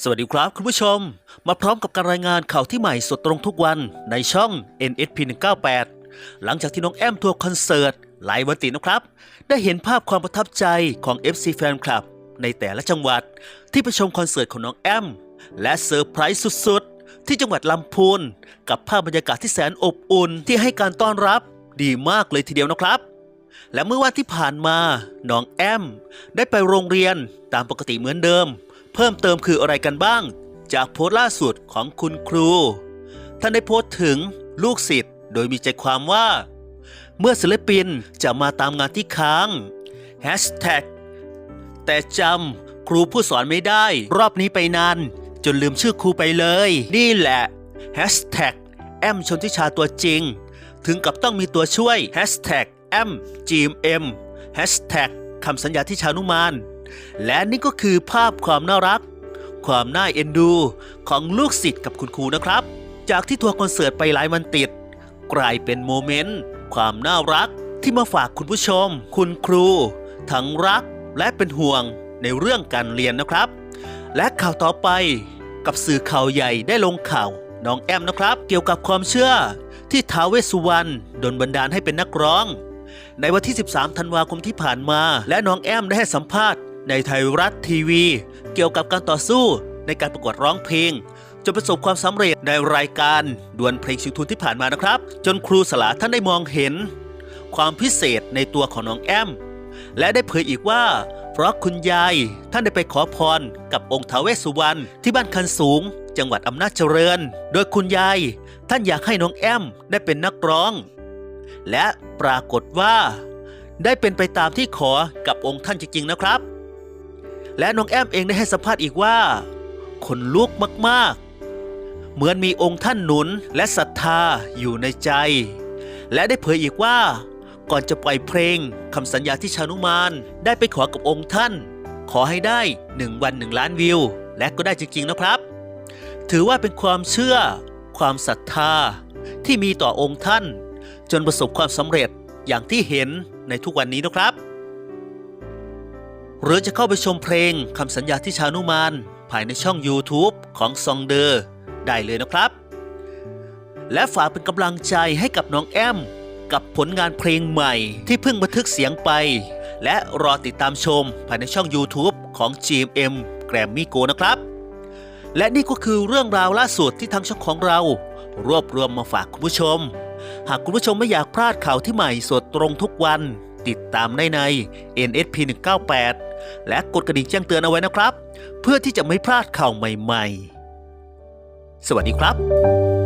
สวัสดีครับคุณผู้ชม มาพร้อมกับการรายงานข่าวที่ใหม่สดตรงทุกวันในช่อง NSP 198 หลังจากที่น้องแอมทัวร์คอนเสิร์ตหลายวันติดนะครับ ได้เห็นภาพความประทับใจของ FC แฟนคลับ ในแต่ละจังหวัดที่ไปชมคอนเสิร์ตของน้องแอม และเซอร์ไพรส์สุดๆ ที่จังหวัดลำพูนกับภาพบรรยากาศที่แสนอบอุ่นที่ให้การต้อนรับดีมากเลยทีเดียวนะครับและเมื่อวันที่ผ่านมา น้องแอม ได้ไปโรงเรียนตามปกติเหมือนเดิม เพิ่มเติมคืออะไรกันบ้าง จากโพสต์ล่าสุดของคุณครู ท่านได้โพสต์ถึงลูกศิษย์โดยมีใจความว่า เมื่อศิลปินจะมาตามงานที่ค้าง Hashtag แต่จำครูผู้สอนไม่ได้ รอบนี้ไปนาน จนลืมชื่อครูไปเลย นี่แหละ Hashtag แอมชนทิชาตัวจริง ถึงกับต้องมีตัวช่วย Hashtag แอม GMM Hashtag คำสัญญาที่ชานุมาน และนี่ก็คือภาพความน่ารัก ความน่าเอ็นดู ของลูกศิษย์กับคุณครูนะครับ จากที่ทัวร์คอนเสิร์ตไปหลายวันติด กลายเป็นโมเมนต์ความน่ารักที่มาฝากคุณผู้ชม คุณครู ทั้งรักและเป็นห่วงในเรื่องการเรียนนะครับ และข่าวต่อไปกับสื่อข่าวใหญ่ได้ลงข่าวน้องแอมนะครับ เกี่ยวกับความเชื่อที่ท้าวเวสสุวรรณดลบันดาลให้เป็นนักร้อง ในวันที่ 13 ธันวาคมที่ผ่านมา และน้องแอมได้ให้สัมภาษณ์ ในไทยรัฐทีวี เกี่ยวกับการต่อสู้ในการประกวดร้องเพลงจนประสบความสำเร็จในรายการดวลเพลงชิงทุนที่ผ่านมานะครับ จนครูสลาท่านได้มองเห็น ความพิเศษในตัวของน้องแอม และได้เผยอีกว่า เพราะคุณยายท่านได้ไปขอพรกับองค์ท้าวเวสสุวรรณที่บ้านคันสูง จังหวัดอำนาจเจริญ โดยคุณยายท่านอยากให้น้องแอมได้เป็นนักร้อง และปรากฏว่า ได้เป็นไปตามที่ขอกับองค์ท่านจริงๆนะครับ และน้องแอมเองได้ให้สัมภาษณ์อีกว่าขนลุกมากๆ เหมือนมีองค์ท่านหนุนและศรัทธาอยู่ในใจ และได้เผยอีกว่า ก่อนจะปล่อยเพลงคำสัญญาที่ชานุมานได้ไปขอกับองค์ท่าน ขอให้ได้หนึ่งวันหนึ่งล้านวิว และก็ได้จริง ๆ นะครับ ถือว่าเป็นความเชื่อ ความศรัทธา ที่มีต่อองค์ท่าน จนประสบความสำเร็จอย่างที่เห็นในทุกวันนี้นะครับ หรือจะเข้าไปชมเพลงคำสัญญาที่ชานุมานภายในช่อง YouTube ของซองเดอร์ได้เลยนะครับ และฝากเป็นกำลังใจให้กับน้องแอม กับผลงานเพลงใหม่ที่เพิ่งบันทึกเสียงไป และรอติดตามชมภายในช่อง YouTube ของ GMM Grammy Go นะครับ และนี่ก็คือเรื่องราวล่าสุดที่ทางช่องของเรา รวบรวมมาฝากคุณผู้ชม หากคุณผู้ชมไม่อยากพลาดข่าวที่ใหม่สดตรงทุกวัน ติดตามได้ใน NSP 198 และกดกระดิ่งแจ้งเตือนเอาไว้นะครับ เพื่อที่จะไม่พลาดข่าวใหม่ ๆ สวัสดีครับ